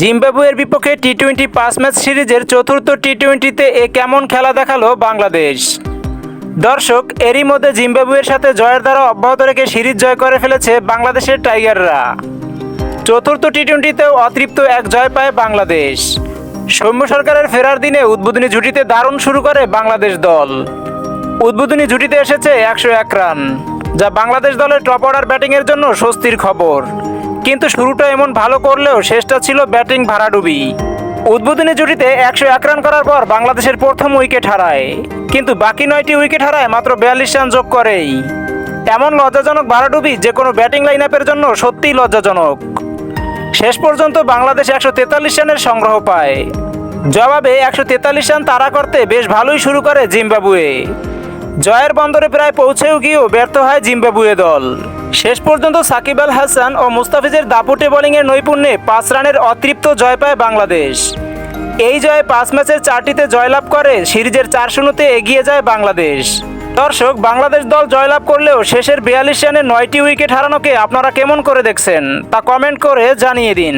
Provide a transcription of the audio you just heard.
জিম্বাবুয়ের বিপক্ষে T twenty পাঁচ ম্যাচ সিরিজের চতুর্থ টি টোয়েন্টিতে এ কেমন খেলা দেখাল বাংলাদেশ? দর্শক, এরই মধ্যে জিম্বাবুয়ের সাথে জয়ের দ্বারা অব্যাহত রেখে সিরিজ জয় করে ফেলেছে বাংলাদেশের টাইগাররা। চতুর্থ টি টোয়েন্টিতেও অতৃপ্ত এক জয় পায় বাংলাদেশ। সৌম্য সরকারের ফেরার দিনে উদ্বোধনী জুটিতে দারুণ শুরু করে বাংলাদেশ দল। উদ্বোধনী জুটিতে এসেছে একশো এক রান, যা বাংলাদেশ দলের টপ অর্ডার ব্যাটিংয়ের জন্য স্বস্তির খবর। কিন্তু শুরুটা এমন ভালো করলেও শেষটা ছিল ব্যাটিং ভাড়াডুবি। উদ্বোধনী জুটিতে একশো এক রান করার পর বাংলাদেশের প্রথম উইকেট হারায়। কিন্তু বাকি নয়টি উইকেট হারায় মাত্র বিয়াল্লিশ রান যোগ করেই। এমন লজ্জাজনক ভাড়াডুবি যে কোনো ব্যাটিং লাইন আপের জন্য সত্যিই লজ্জাজনক। শেষ পর্যন্ত বাংলাদেশ একশো তেতাল্লিশ রানের সংগ্রহ পায়। জবাবে একশো তেতাল্লিশ রান তাড়া করতে বেশ ভালোই শুরু করে জিম্বাবুয়ে। জয়ের বন্দরে প্রায় পৌঁছেও গিয়েও ব্যর্থ হয় জিম্বাবুয়ে দল। শেষ পর্যন্ত সাকিব আল হাসান ও মুস্তাফিজের দাপুটে বোলিংয়ের নৈপুণ্যে পাঁচ রানের অতৃপ্ত জয় পায় বাংলাদেশ। এই জয়ে পাঁচ ম্যাচের চারটিতে জয়লাভ করে সিরিজের চার শূন্যতে এগিয়ে যায় বাংলাদেশ। দর্শক, বাংলাদেশ দল জয়লাভ করলেও শেষের বিয়াল্লিশ রানে নয়টি উইকেট হারানোকে আপনারা কেমন করে দেখছেন তা কমেন্ট করে জানিয়ে দিন।